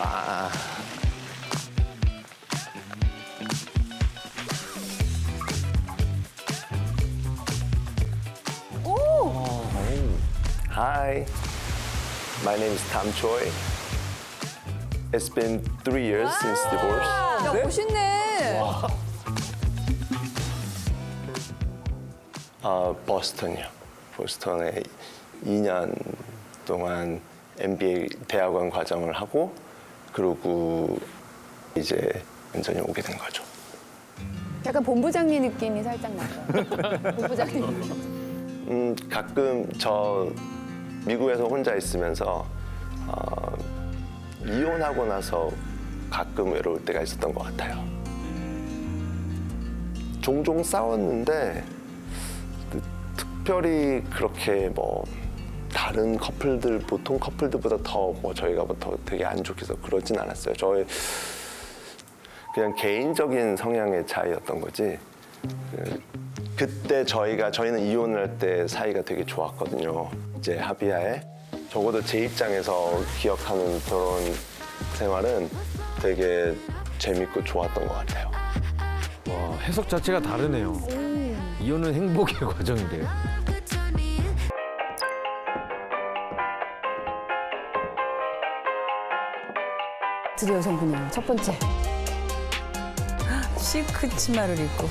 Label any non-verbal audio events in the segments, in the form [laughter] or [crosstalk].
아. Hi, my name is Tom Choi. It's been three years since divorce. 야, 멋있네. 어, 보스턴이요. 보스턴에 2년 동안 MBA 대학원 과정을 하고 그러고 이제 완전히 오게 된 거죠. 약간 본부장님 느낌이 살짝 나요. [laughs] 본부장님. 음, 가끔 저 미국에서 혼자 있으면서 어, 이혼하고 나서 가끔 외로울 때가 있었던 것 같아요. 종종 싸웠는데 그 특별히 그렇게 뭐 다른 커플들 보통 커플들보다 더 뭐 저희가 뭐더 되게 안 좋게 해서 그러진 않았어요. 저의 그냥 개인적인 성향의 차이였던 거지. 그, 그때 저희가 저희는 이혼을 할때 사이가 되게 좋았거든요. 이제 합의하에 적어도 제 입장에서 기억하는 결혼 생활은 되게 재밌고 좋았던 것 같아요. 와, 해석 자체가 다르네요. 이혼은 행복의 [laughs] 과정이래요. 드디어 여성분이에요. 첫 번째. 시크 치마를 입고.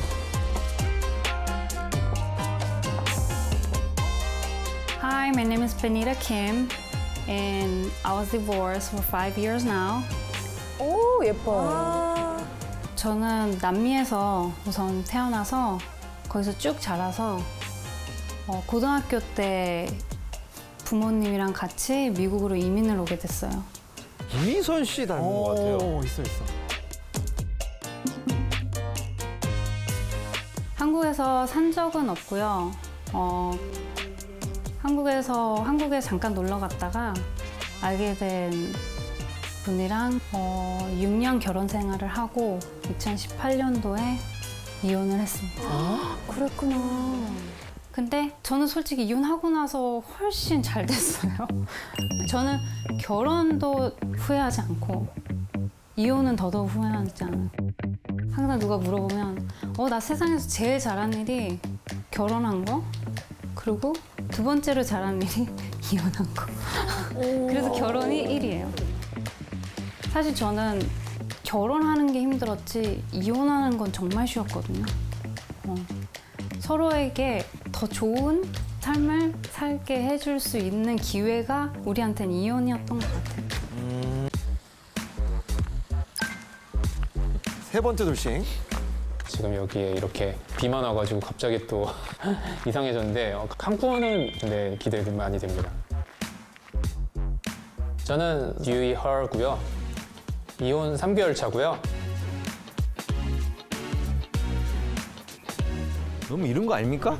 Hi, my name is Benita Kim, and I was divorced for five years now. 오, 예뻐. 저는 남미에서 우선 태어나서 거기서 쭉 자라서 어, 고등학교 때 부모님이랑 같이 미국으로 이민을 오게 됐어요. 이미선 씨 닮은 것 같아요. 있어 있어. 한국에서 산 적은 없고요. 어, 한국에서 한국에 잠깐 놀러 갔다가 알게 된 분이랑 어, 6년 결혼 생활을 하고 2018년도에 이혼을 했습니다. 그랬구나. 근데 저는 솔직히 이혼하고 나서 훨씬 잘 됐어요. [laughs] 저는 결혼도 후회하지 않고 이혼은 더더욱 후회하지 않아요. 항상 누가 물어보면 어 나 세상에서 제일 잘한 일이 결혼한 거 그리고 두 번째로 잘한 일이 [laughs] 이혼한 거. [laughs] 그래서 결혼이 1위예요. 사실 저는 결혼하는 게 힘들었지 이혼하는 건 정말 쉬웠거든요. 어. 서로에게 더 좋은 삶을 살게 해줄 수 있는 기회가 우리한테는 이혼이었던 것 같아요. 세 번째 돌싱. 지금 여기에 이렇게 비만 와가지고 갑자기 또 [laughs] 이상해졌는데 어, 한국어는 네, 기대 많이 됩니다. 저는 유이헐고요. 이혼 3개월 차고요. 너무 이런 거 아닙니까?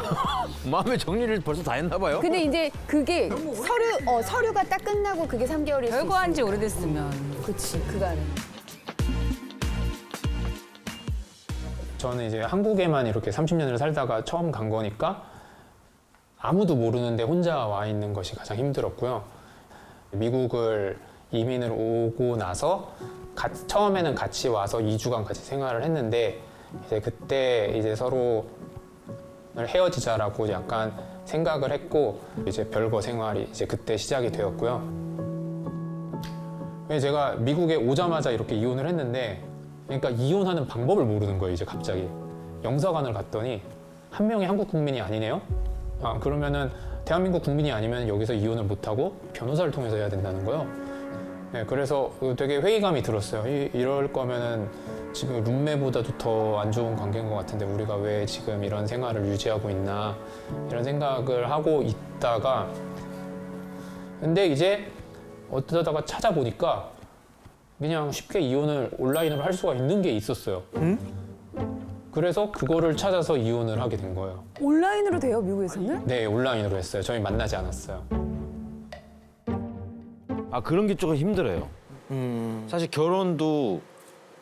[laughs] 마음의 정리를 벌써 다 했나 봐요. 근데 이제 그게 서류, 어, 서류가 딱 끝나고 그게 3개월일 수 별거 한 지. 오래됐으면. 그치, 그간은. 저는 이제 한국에만 이렇게 30년을 살다가 처음 간 거니까 아무도 모르는데 혼자 와 있는 것이 가장 힘들었고요. 미국을 이민을 오고 나서 가- 처음에는 같이 와서 2주간 같이 생활을 했는데 이제 그때 이제 서로 헤어지자라고 약간 생각을 했고 이제 별거 생활이 이제 그때 시작이 되었고요. 근데 제가 미국에 오자마자 이렇게 이혼을 했는데 그러니까 이혼하는 방법을 모르는 거예요 이제 갑자기. 영사관을 갔더니 한 명이 한국 국민이 아니네요. 아 그러면은 대한민국 국민이 아니면 여기서 이혼을 못하고 변호사를 통해서 해야 된다는 거예요? 네, 그래서 되게 회의감이 들었어요. 이, 이럴 거면은 지금 룸메보다도 더 안 좋은 관계인 것 같은데 우리가 왜 지금 이런 생활을 유지하고 있나 이런 생각을 하고 있다가 근데 이제 어쩌다가 찾아보니까 그냥 쉽게 이혼을 온라인으로 할 수가 있는 게 있었어요. 그래서 그거를 찾아서 이혼을 하게 된 거예요. 온라인으로 돼요, 미국에서는? 네, 온라인으로 했어요. 저희 만나지 않았어요. 아 그런 게 조금 힘들어요. 사실 결혼도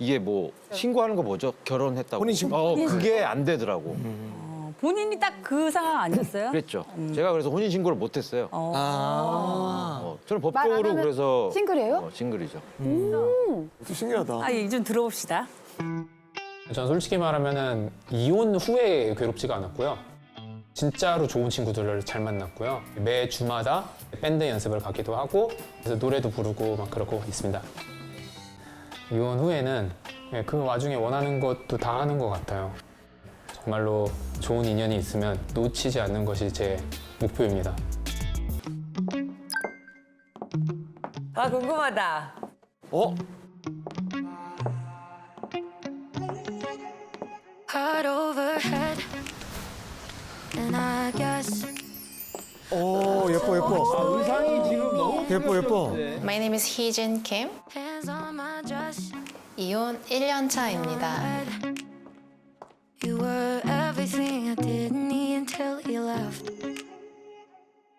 이게 뭐 신고하는 거 뭐죠? 결혼했다고. 혼인 신고. 어, 그게 안 되더라고. 어, 본인이 딱 그 상황 아니었어요? 그랬죠. 제가 그래서 혼인 신고를 못 했어요. 어. 아. 어, 저는 법적으로 하면 그래서 싱글이에요? 어, 싱글이죠. 신기하다. 아, 얘기 좀 들어봅시다. 전 솔직히 말하면은 이혼 후에 괴롭지가 않았고요. 진짜로 좋은 친구들을 잘 만났고요. 매 주마다 밴드 연습을 가기도 하고 그래서 노래도 부르고 막 그러고 있습니다. 이혼 후에는 예, 그 와중에 원하는 것도 다 하는 것 같아요. 정말로 좋은 인연이 있으면 놓치지 않는 것이 제 목표입니다. 아, 궁금하다. 어? heart overhead. And I guess 오 예뻐 예뻐. 의상이 지금 너무 예뻐 예뻐. My name is hands on my dress. 이혼 1년 차입니다. You were everything I didn't need until you left.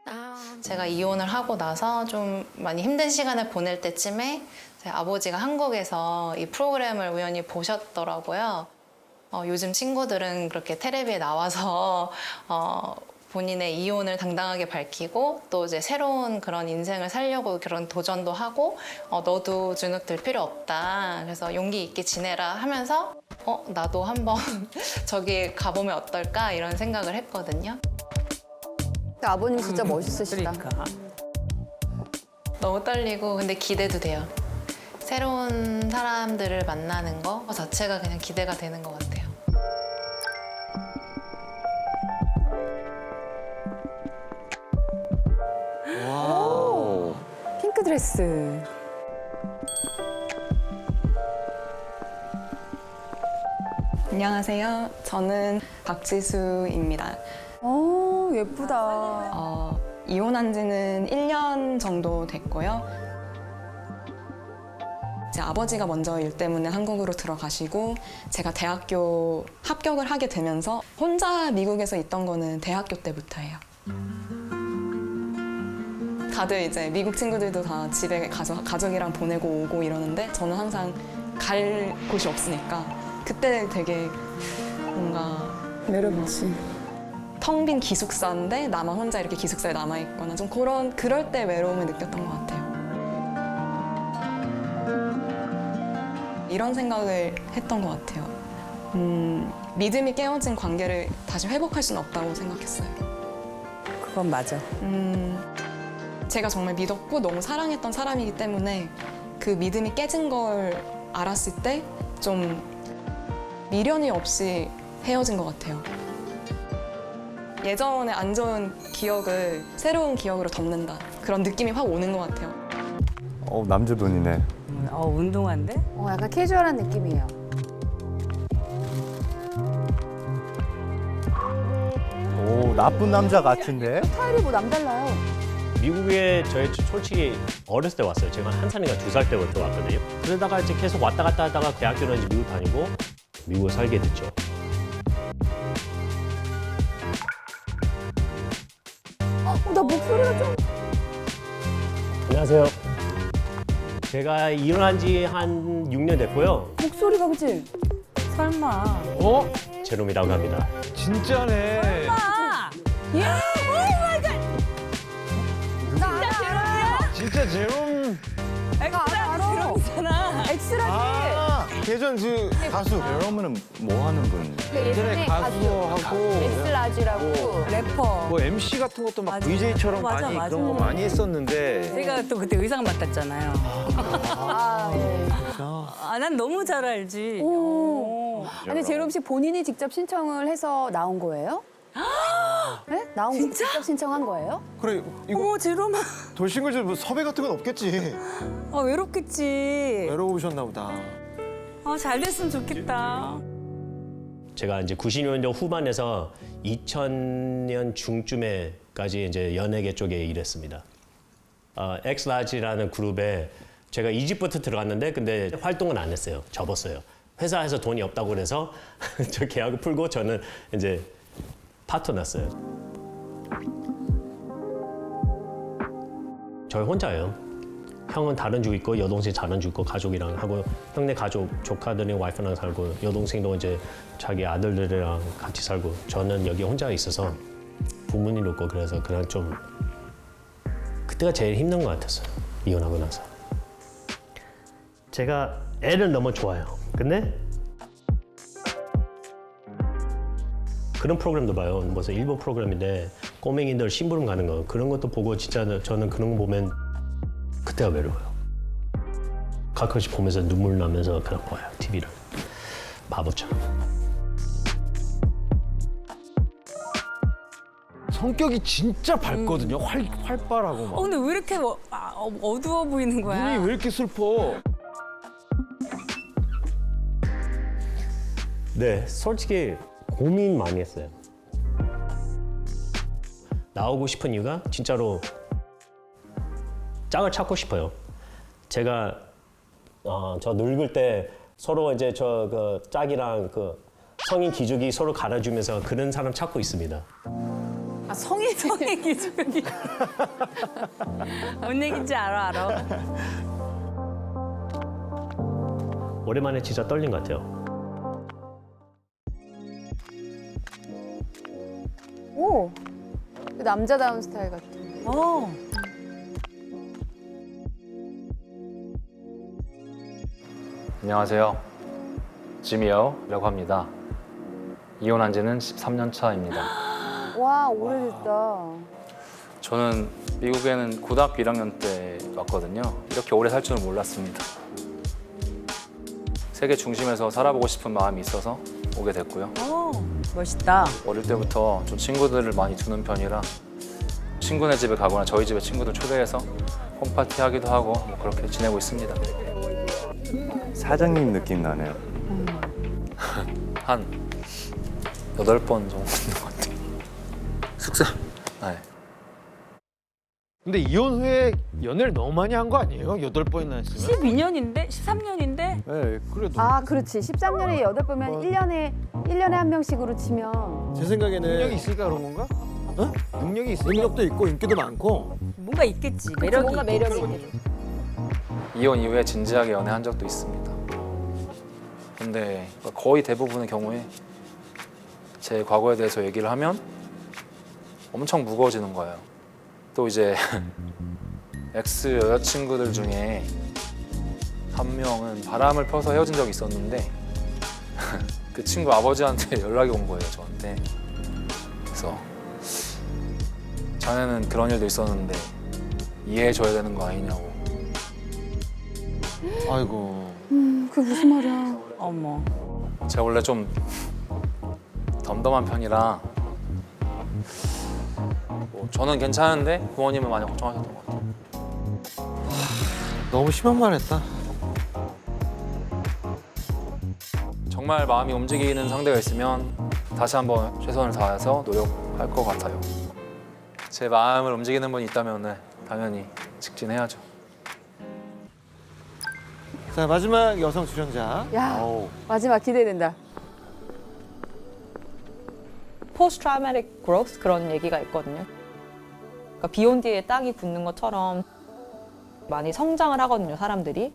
Now I'm 제가 이혼을 하고 나서 좀 많이 힘든 시간을 보낼 때쯤에 제 아버지가 한국에서 이 프로그램을 우연히 보셨더라고요. 어, 요즘 친구들은 그렇게 텔레비에 나와서 어, 본인의 이혼을 당당하게 밝히고 또 이제 새로운 그런 인생을 살려고 그런 도전도 하고 어, 너도 주눅들 필요 없다. 그래서 용기 있게 지내라 하면서 어, 나도 한번 [laughs] 저기 가보면 어떨까 이런 생각을 했거든요. 근데 아버님 진짜 멋있으시다. 그러니까. 너무 떨리고 근데 기대도 돼요. 새로운 사람들을 만나는 거 자체가 그냥 기대가 되는 것 같아요. 드레스. 안녕하세요. 저는 박지수입니다. 오, 예쁘다. 어, 이혼한 지는 1년 정도 됐고요. 제 아버지가 먼저 일 때문에 한국으로 들어가시고 제가 대학교 합격을 하게 되면서 혼자 미국에서 있던 거는 대학교 때부터예요. 다들 이제 미국 친구들도 다 집에 가서 가족이랑 보내고 오고 이러는데 저는 항상 갈 곳이 없으니까 그때 되게 뭔가 매력있지. 텅 빈 기숙사인데 나만 혼자 이렇게 기숙사에 남아 있거나 좀 그런 그럴 때 외로움을 느꼈던 것 같아요. 이런 생각을 했던 것 같아요. 음, 믿음이 깨어진 관계를 다시 회복할 수는 없다고 생각했어요. 그건 맞아. 음, 제가 정말 믿었고 너무 사랑했던 사람이기 때문에 그 믿음이 깨진 걸 알았을 때 좀 미련이 없이 헤어진 것 같아요. 예전에 안 좋은 기억을 새로운 기억으로 덮는다. 그런 느낌이 확 오는 것 같아요. 어 남자 돈이네. 음, 어, 운동한데? 어, 약간 캐주얼한 느낌이에요. 오 나쁜 남자 같은데. 스타일이 뭐 남달라요. 미국에 저희 솔직히 어렸을 때 왔어요. 제가 한 살인가 두 살 때부터 왔거든요. 그러다가 이제 계속 왔다 갔다 하다가 대학교는 이제 미국 다니고 미국에 살게 됐죠. 어, 나 목소리가 좀. 안녕하세요. 제가 이혼한 지 한 6년 됐고요. 목소리가 그치? 설마. 어? 제롬이라고 합니다. 진짜네. 아! 진짜 제롬. 엑스라 제롬이잖아. 엑스라지. 아 예전 그 가수. 여러분은 뭐 하는 분? 예전에 가수하고 엑스라지라고. 래퍼. 뭐 MC 같은 것도 막 맞아. VJ처럼 맞아, 많이 맞아. 그런 거 많이 했었는데. 제가 또 그때 의상 맡았잖아요. 아, 예. 아, 난 너무 잘 알지. 오. 근데 제롬 씨 본인이 직접 신청을 해서 나온 거예요? 네? 나온 거? 직접 신청한 거예요? 그래 이거 어머, 제롬아. 돌싱글즈 뭐 섭외 같은 건 없겠지. 아, 외롭겠지. 외로우셨나 보다. 아, 잘 됐으면 좋겠다. 제가 이제 90년대 후반에서 2000년 중쯤에까지 이제 연예계 쪽에 일했습니다. 어, 엑스라지라는 그룹에 제가 이집부터 들어갔는데 근데 활동은 안 했어요. 접었어요. 회사에서 돈이 없다고 그래서 [laughs] 저 계약을 풀고 저는 이제 파토 났어요. 저희 혼자예요. 형은 다른 주 있고 여동생 다른 주 있고 가족이랑 하고 형네 가족 조카들이 와이프랑 살고 여동생도 이제 자기 아들들이랑 같이 살고 저는 여기 혼자 있어서 부모님 없고 그래서 그냥 좀 그때가 제일 힘든 것 같았어요. 이혼하고 나서. 제가 애를 너무 좋아해요. 근데 그런 프로그램도 봐요. 무슨 일본 프로그램인데 꼬맹이들 심부름 가는 거 그런 것도 보고 진짜 저는 그런 거 보면 그때가 외로워요. 가끔씩 보면서 눈물 나면서 그냥 봐요 TV를 바보처럼. 성격이 진짜 밝거든요. 활 활발하고 어, 막. 근데 왜 이렇게 어, 아, 어, 어두워 보이는 거야? 눈이 왜 이렇게 슬퍼? 네, 솔직히 고민 많이 했어요. 나오고 싶은 이유가 진짜로 짝을 찾고 싶어요. 제가 어, 저 늙을 때 서로 이제 저 그 짝이랑 그 성인 기죽이 서로 갈아주면서 그런 사람 찾고 있습니다. 아, 성인 성의 기준이. 뭔 얘기인지 알아, 알아. 오랜만에 진짜 떨린 것 같아요. 남자다운 스타일 같아. 어. 안녕하세요. 지미어라고 합니다. 이혼한 지는 13년 차입니다. [gasps] 와, 오래됐다. 저는 미국에는 고등학교 1학년 때 왔거든요. 이렇게 오래 살 줄은 몰랐습니다. 세계 중심에서 살아보고 싶은 마음이 있어서 오게 됐고요. 어, 멋있다. 어릴 때부터 좀 친구들을 많이 두는 편이라 친구네 집에 가거나 저희 집에 친구들 초대해서 홈파티 하기도 하고 뭐 그렇게 지내고 있습니다. 사장님 느낌 나네요. [laughs] 한 여덟 번 정도 있는 것 같아요. 숙사. 네. 근데 이혼 후에 연애를 너무 많이 한 거 아니에요? 여덟 번이나 했으면? 12년인데? 13년인데? 네, 그래도. 아, 그렇지. 13년에 여덟 번면 일년에 일년에 한 명씩으로 치면 제 생각에는 능력이 있으니까 그런 건가? 어? 능력이 있으니까. 능력도 있고 인기도 많고 뭔가 있겠지. 매력이 뭔가 매력이 있겠지. 있겠지. 이혼 이후에 진지하게 연애한 적도 있습니다. 근데 거의 대부분의 경우에 제 과거에 대해서 얘기를 하면 엄청 무거워지는 거예요. 또 이제 [laughs] 엑스 여자친구들 중에 한 명은 바람을 펴서 헤어진 적이 있었는데 [laughs] 그 친구 아버지한테 [laughs] 연락이 온 거예요, 저한테. 그래서 자네는 그런 일도 있었는데 이해해줘야 되는 거 아니냐고. 아이고 음, 그게 무슨 말이야. 어머. 제가 원래 좀 덤덤한 편이라 뭐 저는 괜찮은데 부모님은 많이 걱정하셨던 것 같아요. 너무 심한 말 했다. 정말 마음이 움직이는 상대가 있으면 다시 한번 최선을 다해서 노력할 것 같아요. 제 마음을 움직이는 분이 있다면 네, 당연히 직진해야죠. 자 마지막 여성 출연자. 야. 어우. 마지막 기대된다. 포스트 트라우마틱 그로스 그런 얘기가 있거든요. 그러니까 비온 뒤에 딱이 붙는 것처럼 많이 성장을 하거든요, 사람들이.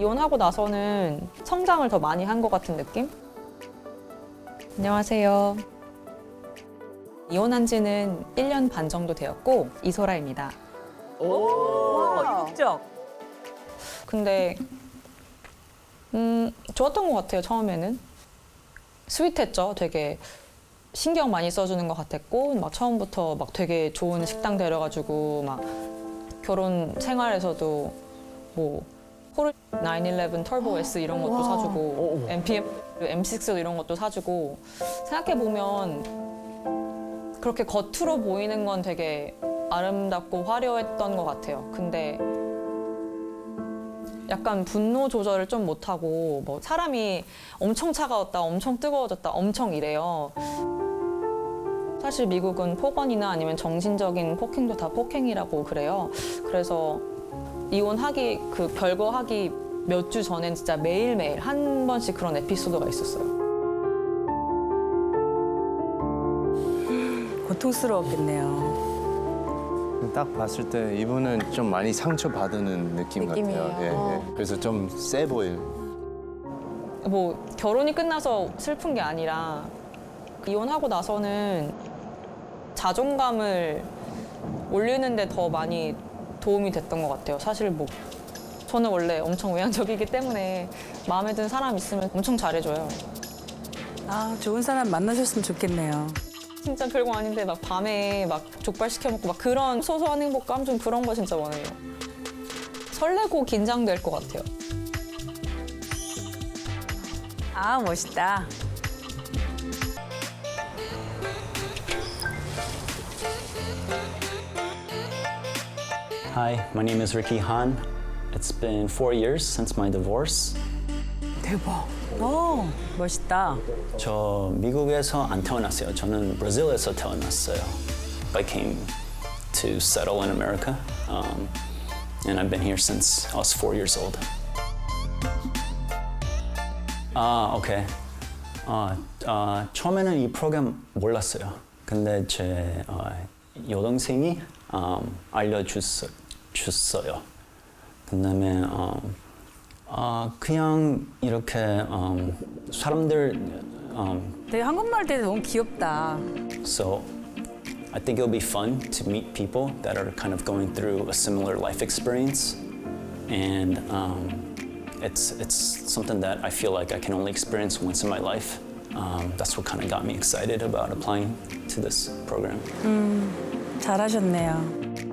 이혼하고 나서는 성장을 더 많이 한 것 같은 느낌? 안녕하세요. 이혼한 지는 1년 반 정도 되었고 이소라입니다. 오, 이국적. 근데 음, 좋았던 것 같아요, 처음에는. 스윗했죠. 되게 신경 많이 써주는 것 같았고 막 처음부터 막 되게 좋은 식당 데려가지고 막 결혼 생활에서도 뭐 호르 911 터보 S 이런 것도 사주고 MPM M6 이런 것도 사주고 생각해 보면 그렇게 겉으로 보이는 건 되게 아름답고 화려했던 것 같아요. 근데 약간 분노 조절을 좀 못하고 뭐 사람이 엄청 차가웠다, 엄청 뜨거워졌다, 엄청 이래요. 사실 미국은 폭언이나 아니면 정신적인 폭행도 다 폭행이라고 그래요. 그래서 이혼하기 그 별거하기 몇 주 전엔 진짜 매일매일 한 번씩 그런 에피소드가 있었어요. 고통스러웠겠네요. 딱 봤을 때 이분은 좀 많이 상처받는 느낌 느낌이에요. 같아요. 예, 예. 그래서 좀 세 보일. 뭐 결혼이 끝나서 슬픈 게 아니라 이혼하고 나서는 자존감을 올리는데 더 많이 도움이 됐던 것 같아요. 사실 뭐 저는 원래 엄청 외향적이기 때문에 마음에 드는 사람 있으면 엄청 잘해줘요. 아, 좋은 사람 만나셨으면 좋겠네요. 진짜 별거 아닌데 막 밤에 막 족발 시켜 먹고 막 그런 소소한 행복감 좀 그런 거 진짜 원해요. 설레고 긴장될 것 같아요. 아, 멋있다. Hi, my name is Ricky Han. It's been four years since my divorce. 대박. 어, 멋있다. 저 미국에서 안 태어났어요. 저는 브라질에서 태어났어요. I came to settle in America, um, and I've been here since I was four years old. 아, 오케이. 아, 아, 처음에는 이 프로그램 몰랐어요. 근데 제 어, 여동생이 음, 알려줬어요. 그다음에 음, 아, 그냥 이렇게 음, 사람들 음, 되게 한국말 되게 너무 귀엽다. So I think it'll be fun to meet people that are kind of going through a similar life experience, and um, it's it's something that I feel like I can only experience once in my life. Um, that's what kind of got me excited about applying to this program. 음, 잘하셨네요.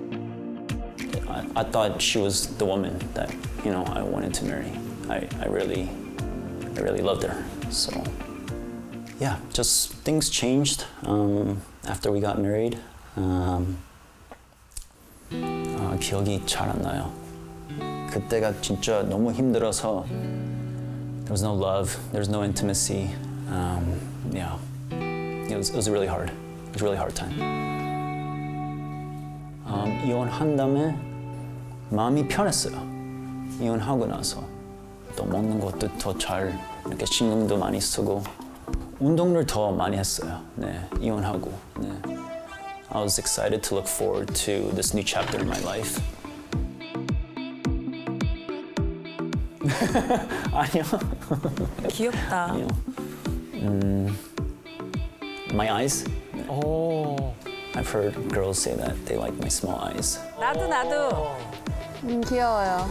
I, I thought she was the woman that you know I wanted to marry. I, I really I really loved her. So yeah, just things changed um, after we got married. Um, 아, 기억이 잘 안 나요. 그때가 진짜 너무 힘들어서 there was no love, there was no intimacy. Um, yeah, it was, it was really hard. It was a really hard time. 음, 이혼한 다음에 마음이 편했어요. 이혼하고 나서 또 먹는 것도 더 잘 이렇게 신경도 많이 쓰고 운동을 더 많이 했어요. 네, 이혼하고. 네. I was excited to look forward to this new chapter in my life. 아니요. 귀엽다. 아니요. 음, my eyes. 오. I've heard girls say that they like my small eyes. 나도 나도. 음, 귀여워요.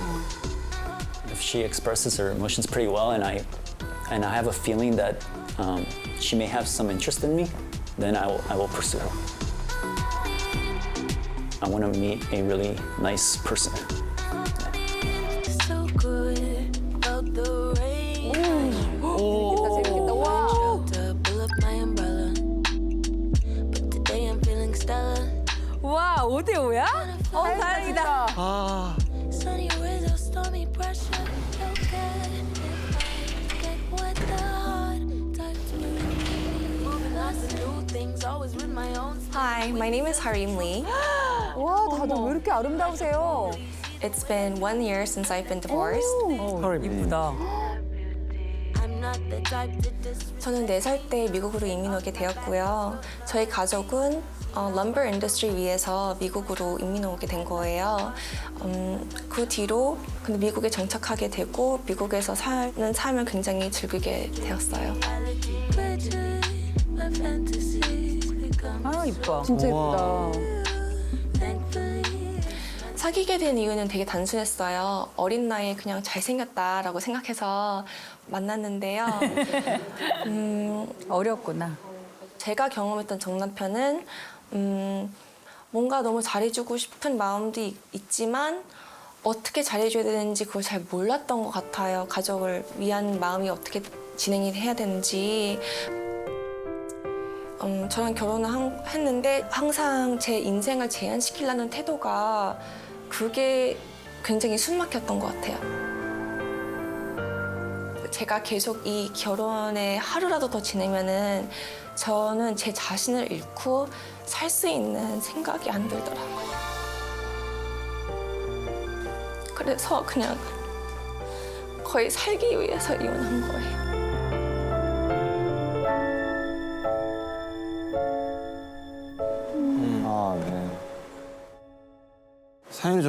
if she expresses her emotions pretty well and I and I have a feeling that um, she may have some interest in me, then I will, I will pursue her. I want to meet a really nice person. So good about the rain. 재밌겠다, 재밌겠다. 와. To pull up my umbrella. But today I'm feeling stellar. 와, 5대5야? 어, 다행이다. 아. Hi, my name is Harim Lee. [gasps] 와, 다들 왜 이렇게 아름다우세요? It's been one year since I've been divorced. 어, 이쁘다. I'm not the type to dis. 저는 4살 때 미국으로 이민 오게 되었고요. 저희 가족은 어, 럼버 인더스트리 위해서 미국으로 이민 오게 된 거예요. 음, 그 뒤로 근데 미국에 정착하게 되고 미국에서 사는 삶을 굉장히 즐기게 되었어요. 아, 이뻐. 진짜 예쁘다. thankfully. 사귀게 된 이유는 되게 단순했어요. 어린 나이에 그냥 잘생겼다라고 생각해서 만났는데요. [laughs] 음, 어렵구나. 제가 경험했던 전 남편은 음, 뭔가 너무 잘해주고 싶은 마음도 있, 있지만 어떻게 잘해줘야 되는지 그걸 잘 몰랐던 것 같아요. 가족을 위한 마음이 어떻게 진행이 해야 되는지. 음, 저랑 결혼을 한- 했는데 항상 제 인생을 제한시키려는 태도가 그게 굉장히 숨막혔던 것 같아요. 제가 계속 이 결혼에 하루라도 더 지내면은 저는 제 자신을 잃고 살 수 있는 생각이 안 들더라고요. 그래서 그냥 거의 살기 위해서 이혼한 거예요.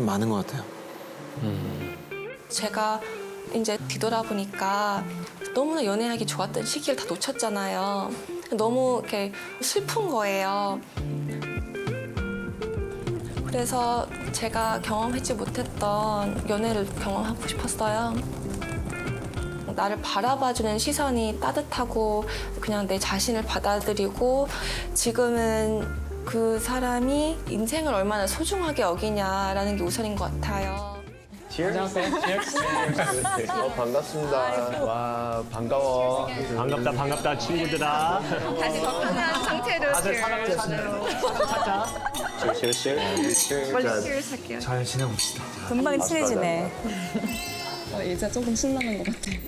많은 것 같아요. 제가 이제 뒤돌아보니까 너무나 연애하기 좋았던 시기를 다 놓쳤잖아요. 너무 이렇게 슬픈 거예요. 그래서 제가 경험하지 못했던 연애를 경험하고 싶었어요. 나를 바라봐주는 시선이 따뜻하고 그냥 내 자신을 받아들이고 지금은 그 사람이 인생을 얼마나 소중하게 여기냐라는 게 우선인 것 같아요. 어, 반갑습니다. 와 반가워. 반갑다 반갑다 친구들아. 다시 더 편한 상태로 다들 사랑을 찾자. 빨리 할게요. 잘 지내봅시다. 금방 친해지네. 어, 이제 조금 신나는 것 같아요.